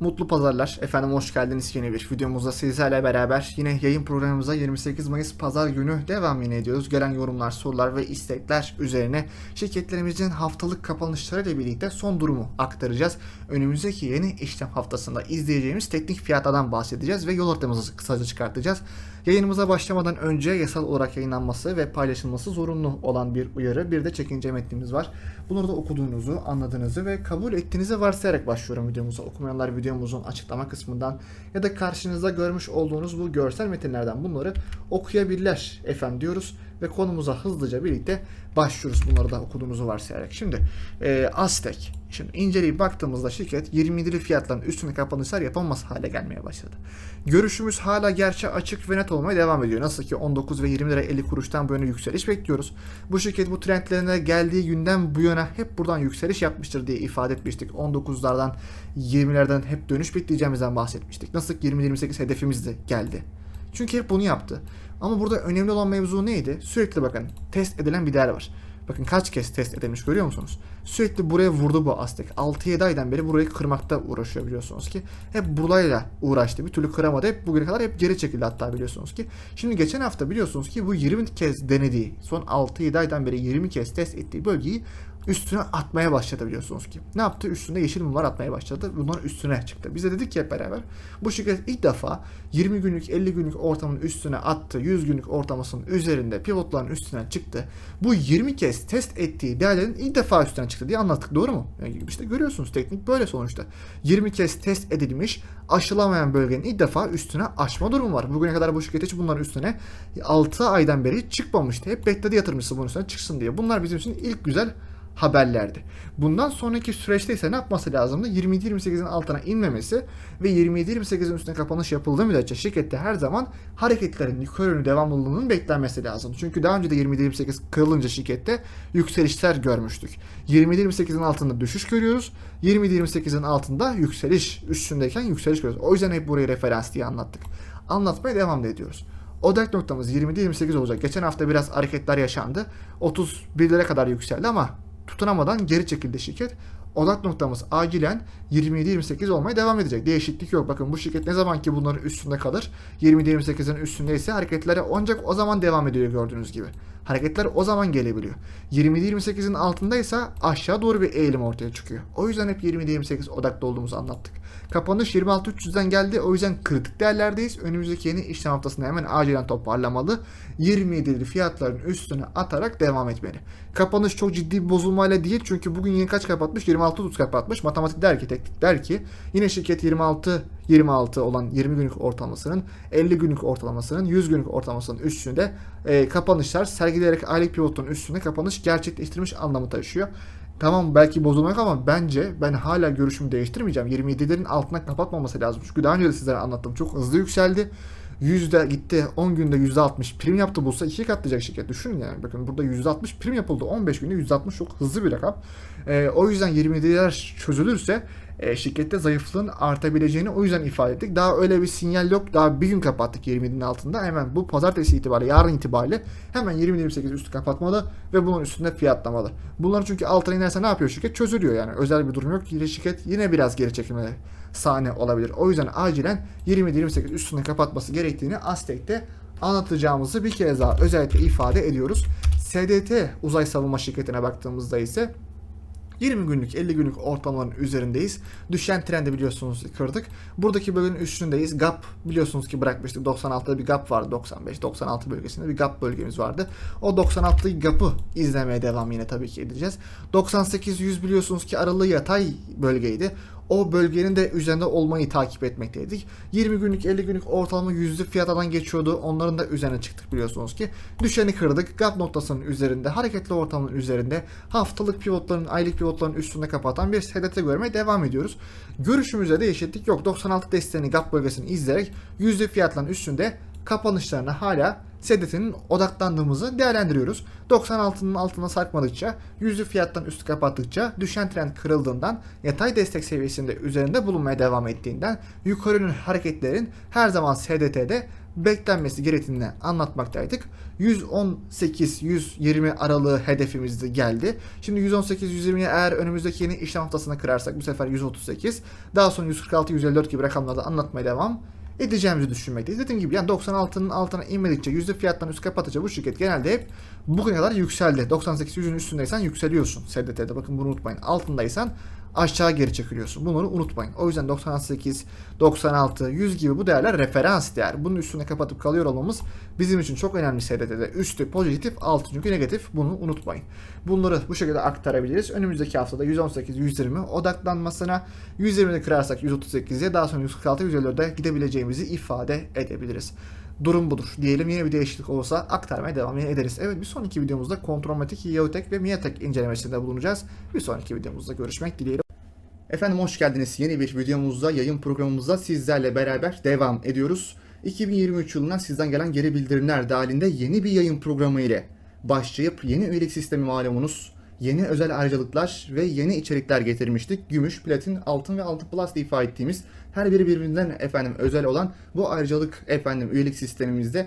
Mutlu pazarlar. Efendim hoş geldiniz yeni bir videomuzda sizlerle beraber yine yayın programımıza 28 Mayıs pazar günü devam yine ediyoruz. Gelen yorumlar, sorular ve istekler üzerine şirketlerimizin haftalık kapanışları ile birlikte son durumu aktaracağız. Önümüzdeki yeni işlem haftasında izleyeceğimiz teknik fiyatlardan bahsedeceğiz ve yol haritamızı kısaca çıkartacağız. Yayınımıza başlamadan önce yasal olarak yayınlanması ve paylaşılması zorunlu olan bir uyarı, bir de çekince metnimiz var. Bunları da okuduğunuzu, anladığınızı ve kabul ettiğinizi varsayarak başlıyorum videomuza. Okumayanlar videomuzun açıklama kısmından ya da karşınızda görmüş olduğunuz bu görsel metinlerden bunları okuyabilirler efendim diyoruz ve konumuza hızlıca birlikte başlıyoruz bunları da okuduğunuzu varsayarak. Şimdi e, Aztek. Şimdi inceleyip baktığımızda şirket 27'li fiyatların üstüne kapanışlar yapamaz hale gelmeye başladı. Görüşümüz hala gerçi açık ve net olmaya devam ediyor. Nasıl ki 19 ve 20 lira 50 kuruştan bu yana yükseliş bekliyoruz. Bu şirket bu trendlerine geldiği günden bu yana hep buradan yükseliş yapmıştır diye ifade etmiştik. 19'lardan 20'lerden hep dönüş bekleyeceğimizden bahsetmiştik. Nasıl ki 20-28 hedefimiz de geldi. Çünkü hep bunu yaptı. Ama burada önemli olan mevzu neydi? Sürekli bakın test edilen bir değer var. Bakın kaç kez test edilmiş görüyor musunuz? Sürekli buraya vurdu bu Aztek. 6-7 aydan beri burayı kırmakta uğraşıyor biliyorsunuz ki. Hep burayla uğraştı. Bir türlü kıramadı. Hep bugüne kadar hep geri çekildi hatta biliyorsunuz ki. Şimdi geçen hafta biliyorsunuz ki bu 20 kez denediği, son 6-7 aydan beri 20 kez test ettiği bölgeyi üstüne atmaya başladı biliyorsunuz ki. Ne yaptı? Üstünde yeşil mumlar atmaya başladı. Bunların üstüne çıktı. Biz de dedik ki hep beraber bu şirket ilk defa 20 günlük 50 günlük ortamın üstüne attı. 100 günlük ortamasının üzerinde pivotların üstüne çıktı. Bu 20 kez test ettiği değerlerin ilk defa üstüne çıktı diye anlattık. Doğru mu? Yani işte görüyorsunuz teknik böyle sonuçta. 20 kez test edilmiş aşılamayan bölgenin ilk defa üstüne aşma durumu var. Bugüne kadar bu şirket hiç bunların üstüne 6 aydan beri çıkmamıştı. Hep bekledi yatırımcısı bunun üstüne çıksın diye. Bunlar bizim için ilk güzel haberlerdi. Bundan sonraki süreçte ise ne yapması lazımdı? 27-28'in altına inmemesi ve 27-28'in üstüne kapanış yapıldığı müddetçe şirkette her zaman hareketlerin yukarı yönlü devamlılığının beklenmesi lazım. Çünkü daha önce de 27-28 kırılınca şirkette yükselişler görmüştük. 27-28'in altında düşüş görüyoruz. 27-28'in altında yükseliş üstündeyken yükseliş görüyoruz. O yüzden hep burayı referans diye anlattık. Anlatmaya devam da ediyoruz. Odak noktamız 27-28 olacak. Geçen hafta biraz hareketler yaşandı. 31'lere kadar yükseldi ama tutunamadan geri çekildi şirket. Odak noktamız acilen 27-28 olmaya devam edecek. Değişiklik yok. Bakın bu şirket ne zaman ki bunların üstünde kalır, 27-28'in üstündeyse hareketlere ancak o zaman devam ediyor gördüğünüz gibi. Hareketler o zaman gelebiliyor. 27-28'in altındaysa aşağı doğru bir eğilim ortaya çıkıyor. O yüzden hep 27-28 odakta olduğumuzu anlattık. Kapanış 26-300'den geldi. O yüzden kritik değerlerdeyiz. Önümüzdeki yeni işlem haftasında hemen acilen toparlamalı. 27'li fiyatların üstüne atarak devam etmeli. Kapanış çok ciddi bir bozulmayla değil. Çünkü bugün yine kaç kapatmış? 26-30 kapatmış. Matematik der ki, teknik der ki yine şirket 26 26 olan 20 günlük ortalamasının 50 günlük ortalamasının 100 günlük ortalamasının üstünde e, kapanışlar sergileyerek aylık pivotun üstünde kapanış gerçekleştirmiş anlamı taşıyor. Tamam belki bozulmak ama bence ben hala görüşümü değiştirmeyeceğim. 27'lerin altına kapatmaması lazım. Çünkü daha önce de sizlere anlattım. Çok hızlı yükseldi. Yüzde gitti 10 günde %60 prim yaptı bulsa ikiye katlayacak şirket. Düşünün yani. Bakın burada %60 prim yapıldı. 15 günde %60 çok hızlı bir rakam. Ee, o yüzden 27'ler çözülürse e, şirkette zayıflığın artabileceğini o yüzden ifade ettik. Daha öyle bir sinyal yok. Daha bir gün kapattık 27'nin altında. Hemen bu pazartesi itibariyle yarın itibariyle hemen 20-28 üstü kapatmalı ve bunun üstünde fiyatlamalı. Bunların çünkü altına inerse ne yapıyor şirket? Çözülüyor yani. Özel bir durum yok. Yine şirket yine biraz geri çekilmeli sahne olabilir. O yüzden acilen 20-28 üstünde kapatması gerektiğini Aztek'te anlatacağımızı bir kez daha özellikle ifade ediyoruz. SDT uzay savunma şirketine baktığımızda ise 20 günlük 50 günlük ortalamaların üzerindeyiz. Düşen trendi biliyorsunuz kırdık. Buradaki bölgenin üstündeyiz. Gap biliyorsunuz ki bırakmıştık. 96'da bir gap vardı. 95-96 bölgesinde bir gap bölgemiz vardı. O 96 gap'ı izlemeye devam yine tabii ki edeceğiz. 98-100 biliyorsunuz ki aralığı yatay bölgeydi o bölgenin de üzerinde olmayı takip etmekteydik. 20 günlük 50 günlük ortalama yüzlü fiyatadan geçiyordu. Onların da üzerine çıktık biliyorsunuz ki. Düşeni kırdık. Gap noktasının üzerinde, hareketli ortamın üzerinde haftalık pivotların, aylık pivotların üstünde kapatan bir SDT görmeye devam ediyoruz. Görüşümüzde değişiklik yok. 96 desteğini gap bölgesini izleyerek yüzlü fiyatların üstünde kapanışlarına hala SDT'nin odaklandığımızı değerlendiriyoruz. 96'nın altına sarkmadıkça, yüzlü fiyattan üstü kapattıkça, düşen trend kırıldığından, yatay destek seviyesinde üzerinde bulunmaya devam ettiğinden, yukarının hareketlerin her zaman SDT'de beklenmesi gerektiğini anlatmaktaydık. 118-120 aralığı hedefimizde geldi. Şimdi 118-120'yi eğer önümüzdeki yeni işlem haftasına kırarsak bu sefer 138, daha sonra 146-154 gibi rakamlarda anlatmaya devam edeceğimizi düşünmekteyiz. Dediğim gibi yani 96'nın altına inmedikçe yüzde fiyattan üst kapatınca bu şirket genelde hep bugüne kadar yükseldi. 98-100'ün üstündeysen yükseliyorsun SDT'de bakın bunu unutmayın. Altındaysan aşağı geri çekiliyorsun. Bunları unutmayın. O yüzden 98, 96, 100 gibi bu değerler referans değer. Bunun üstüne kapatıp kalıyor olmamız bizim için çok önemli SDT'de. Üstü pozitif, altı çünkü negatif. Bunu unutmayın. Bunları bu şekilde aktarabiliriz. Önümüzdeki haftada 118, 120 odaklanmasına 120'de kırarsak 138'e daha sonra 146, 154'e gidebileceğimizi ifade edebiliriz durum budur. Diyelim yeni bir değişiklik olursa aktarmaya devam ederiz. Evet bir sonraki videomuzda Kontrolmatik, Yeotek ve Miatek incelemesinde bulunacağız. Bir sonraki videomuzda görüşmek dileğiyle. Efendim hoş geldiniz. Yeni bir videomuzda, yayın programımızda sizlerle beraber devam ediyoruz. 2023 yılından sizden gelen geri bildirimler dahilinde yeni bir yayın programı ile başlayıp yeni üyelik sistemi malumunuz, yeni özel ayrıcalıklar ve yeni içerikler getirmiştik. Gümüş, platin, altın ve altın plus diye ifade ettiğimiz her biri birbirinden efendim özel olan bu ayrıcalık efendim üyelik sistemimizde